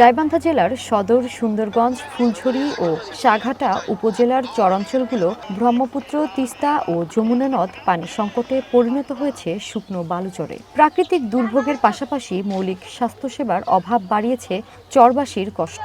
গাইবান্ধা জেলার সদর, সুন্দরগঞ্জ ফুলঝুরি ও সাঘাটা উপজেলার চরাঞ্চলগুলো ব্রহ্মপুত্র, তিস্তা ও যমুনা নদ পানি সংকটে পরিণত হয়েছে শুকনো বালুচরে। প্রাকৃতিক দুর্ভোগের পাশাপাশি মৌলিক স্বাস্থ্যসেবার অভাব বাড়িয়েছে চরবাসীর কষ্ট।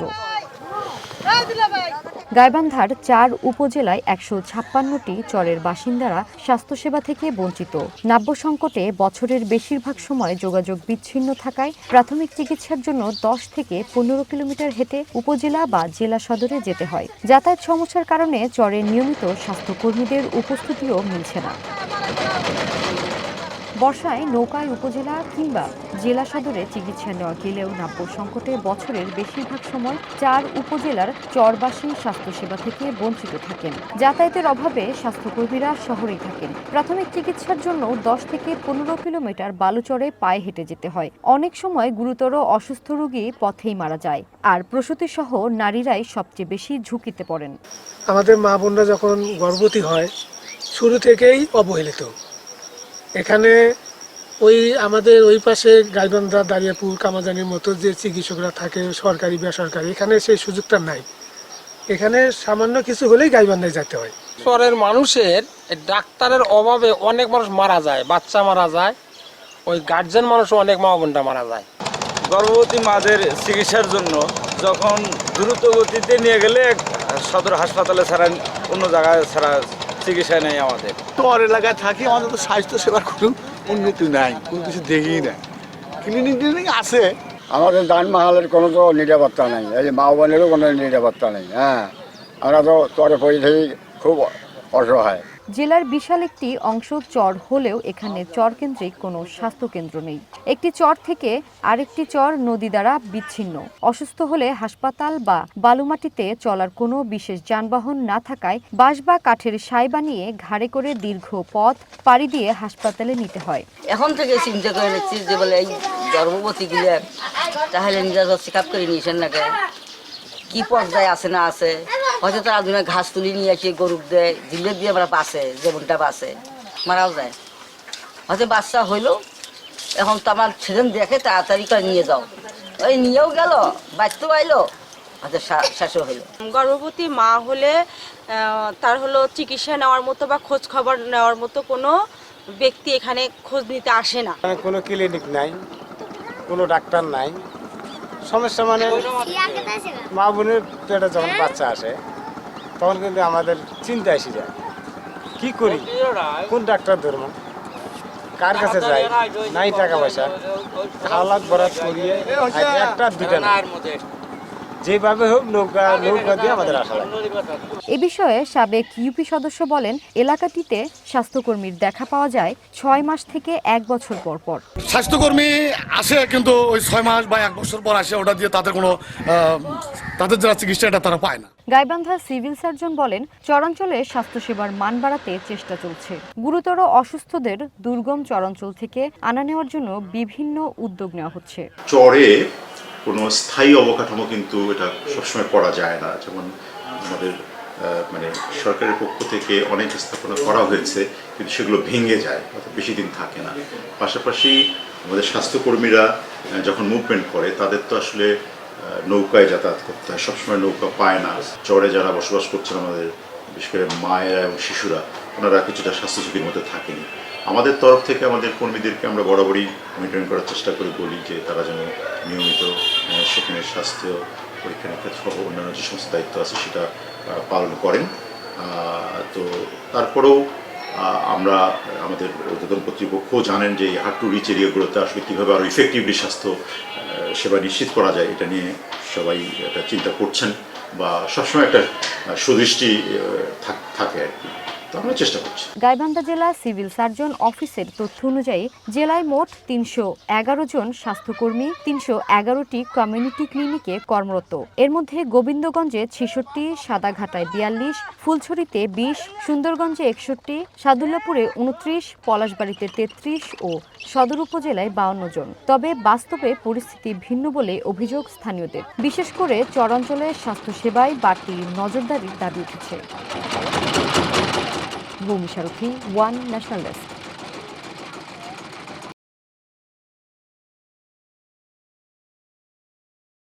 গাইবান্ধার চার উপজেলায় একশো ছাপ্পান্নটি চরের বাসিন্দারা স্বাস্থ্যসেবা থেকে বঞ্চিত। নাব্য সংকটে বছরের বেশিরভাগ সময় যোগাযোগ বিচ্ছিন্ন থাকায় প্রাথমিক চিকিৎসার জন্য দশ থেকে পনেরো কিলোমিটার হেঁটে উপজেলা বা জেলা সদরে যেতে হয়। যাতায়াত সমস্যার কারণে চরের নিয়মিত স্বাস্থ্যকর্মীদের উপস্থিতিও মিলছে না। বর্ষায় নৌকায় উপজেলা কিংবা জেলা সদরে চিকিৎসা নেওয়া গেলেও নাব্য সংকটে বছরের বেশিরভাগ সময় চার উপজেলার চরবাসী স্বাস্থ্যসেবা থেকে বঞ্চিত থাকেন। যাতায়াতের অভাবে স্বাস্থ্যকর্মীরা শহরেই থাকেন। প্রাথমিক চিকিৎসার জন্য দশ থেকে পনেরো কিলোমিটার বালুচরে পায়ে হেঁটে যেতে হয়। অনেক সময় গুরুতর অসুস্থ রোগী পথেই মারা যায়। আর প্রসূতি সহ নারীরাই সবচেয়ে বেশি ঝুঁকিতে পড়েন। আমাদের মা বোনরা যখন গর্ভবতী হয়, শুরু থেকেই অবহেলিত। এখানে ওই আমাদের ওই পাশে গাইবান্ধা দাঁড়িয়াপুর কামাজানির মতো যে চিকিৎসকরা থাকে সরকারি বেসরকারি এখানে সেই সুযোগটা নাই। এখানে সামান্য কিছু হলেই গাইবান্ধায় যেতে হয়। শহরের মানুষের ডাক্তারের অভাবে অনেক মানুষ মারা যায় বাচ্চা মারা যায় ওই গার্জেন মানুষও অনেক মা বোনটা মারা যায়। গর্ভবতী মাদের চিকিৎসার জন্য যখন দ্রুত গতিতে নিয়ে গেলে সদর হাসপাতালে ছাড়া অন্য জায়গায় ছাড়া চিকিৎসা নেই আমাদের। তোমার এলাকায় থাকি আমাদের তো স্বাস্থ্য সেবার কোনো উন্নতি নাই কোনো কিছু দেখি না ক্লিনিক টিনিক আছে। আমাদের দান মাহালের কোনো তো নিরাপত্তা নেই এই যে মা বোনেরও কোনো নিরাপত্তা নেই হ্যাঁ। আমরা তো তরে পড়ে থাকি খুব অসহায়। জেলার বিশাল একটি অংশ চর হলেও এখানে চর কেন্দ্রিক কোনো স্বাস্থ্যকেন্দ্র নেই। একটি চর থেকে আরেকটি চর নদী দ্বারা বিচ্ছিন্ন। অসুস্থ হলে হাসপাতাল বা বালুমাটিতে চলার কোনো বিশেষ যানবাহন না থাকায় বাঁশ বা কাঠের সাই বানিয়ে ঘাড়ে করে দীর্ঘ পথ পাড়ি দিয়ে হাসপাতালে নিতে হয়। এখন থেকে চিন্তা করে নিচ্ছি যে বলে এই গর্ভবতী গিলে তাহলে নিজের চেক আপ করে নিয়েছেন নাকি? কি পর্যায়ে আছে না আছে? হয়তো তারা দুজনে ঘাস তুলি নিয়ে এসে গরুক দেয় দিলে দিয়ে আমরা বাঁচে যেমনটা বাঁচে মারাও যায়। হয়তো বাচ্চা হইল এখন তো আমার ছেলেন দেখে তাড়াতাড়ি করে নিয়ে যাও। ওই নিয়েও গেল হয়তো শেষও হইল। গর্ভবতী মা হলে তার হলো চিকিৎসা নেওয়ার মতো বা খোঁজ খবর নেওয়ার মতো কোনো ব্যক্তি এখানে খোঁজ নিতে আসে না। কোনো ক্লিনিক নাই কোনো ডাক্তার নাই। সমস্যা মানে মা বোনের পেটে যখন বাচ্চা আসে তখন কিন্তু আমাদের চিন্তা এসে যায়, কি করি? কোন ডাক্তার ধরবো? কার কাছে যাই? নাই টাকা পয়সা। খাওয়ালাত বরাত করিয়ে একটা দুটা না। যেভাবে হোক নৌকা নৌকা দিয়ে আমাদের আসা লাগে। এ বিষয়ে সাবেক ইউপি সদস্য বলেন এলাকাটিতে স্বাস্থ্যকর্মীর দেখা পাওয়া যায় ছয় মাস থেকে এক বছর পর পর। স্বাস্থ্যকর্মী আসে কিন্তু ওই ছয় মাস বা এক বছর পর আসে ওটা দিয়ে তাদের কোনো আহ, তাদের যারা চিকিৎসা এটা তারা পায় না। গাইবান্ধা সিভিল সার্জন বলেন চরাঞ্চলে স্বাস্থ্যসেবার মান বাড়াতে চেষ্টা চলছে। গুরুতর অসুস্থদের দুর্গম চরাঞ্চল থেকে আনা নেওয়ার জন্য বিভিন্ন উদ্যোগ নেওয়া হচ্ছে। চরে কোনো স্থায়ী অবকাঠামো কিন্তু এটা সবসময় করা যায় না। যেমন আমাদের মানে সরকারের পক্ষ থেকে অনেক স্থাপনা করা হয়েছে, কিন্তু সেগুলো ভেঙে যায়, অর্থাৎ বেশি দিন থাকে না। পাশাপাশি আমাদের স্বাস্থ্যকর্মীরা যখন মুভমেন্ট করে, তাদের তো আসলে নৌকায় যাতায়াত করতে হয়। সবসময় নৌকা পায় না। চরে যারা বসবাস করছেন আমাদের, বিশেষ করে মায়েরা এবং শিশুরা, ওনারা কিছুটা স্বাস্থ্য ঝুঁকির মধ্যে থাকেনি। আমাদের তরফ থেকে আমাদের কর্মীদেরকে আমরা বরাবরই মেনটেন করার চেষ্টা করে বলি যে তারা যেন নিয়মিত সেখানে স্বাস্থ্য, পরীক্ষা নিরীক্ষা সহ অন্যান্য যে সমস্ত দায়িত্ব আছে সেটা পালন করেন। তো তারপরেও আমরা আমাদের ঊর্ধ্বতন কর্তৃপক্ষ জানেন যে হার্ট টু রিচ এরিয়াগুলোতে আসলে কীভাবে আরও ইফেক্টিভলি স্বাস্থ্য সেবা নিশ্চিত করা যায়, এটা নিয়ে সবাই একটা চিন্তা করছেন বা সবসময় একটা সুদৃষ্টি থাকে আর কি। আমরা চেষ্টা করছি। গাইবান্ধা জেলা সিভিল সার্জন অফিসের তথ্য অনুযায়ী, জেলায় মোট তিনশো এগারো জন স্বাস্থ্যকর্মী, তিনশো এগারোটি কমিউনিটি ক্লিনিকে কর্মরত। এর মধ্যে গোবিন্দগঞ্জে ছেষট্টি, সাদাঘাটায় বিয়াল্লিশ, ফুলছড়িতে বিশ, সুন্দরগঞ্জে একষট্টি, সাদুল্লাপুরে উনত্রিশ, পলাশবাড়িতে তেত্রিশ ও সদর উপজেলায় বাউন্ন জন। তবে বাস্তবে পরিস্থিতি ভিন্ন বলে অভিযোগ স্থানীয়দের। বিশেষ করে চরাঞ্চলে স্বাস্থ্যসেবায় বাড়তি নজরদারির দাবি উঠেছে। ভূমি সারথী ওয়ান ন্যাশনাল ডেস্ক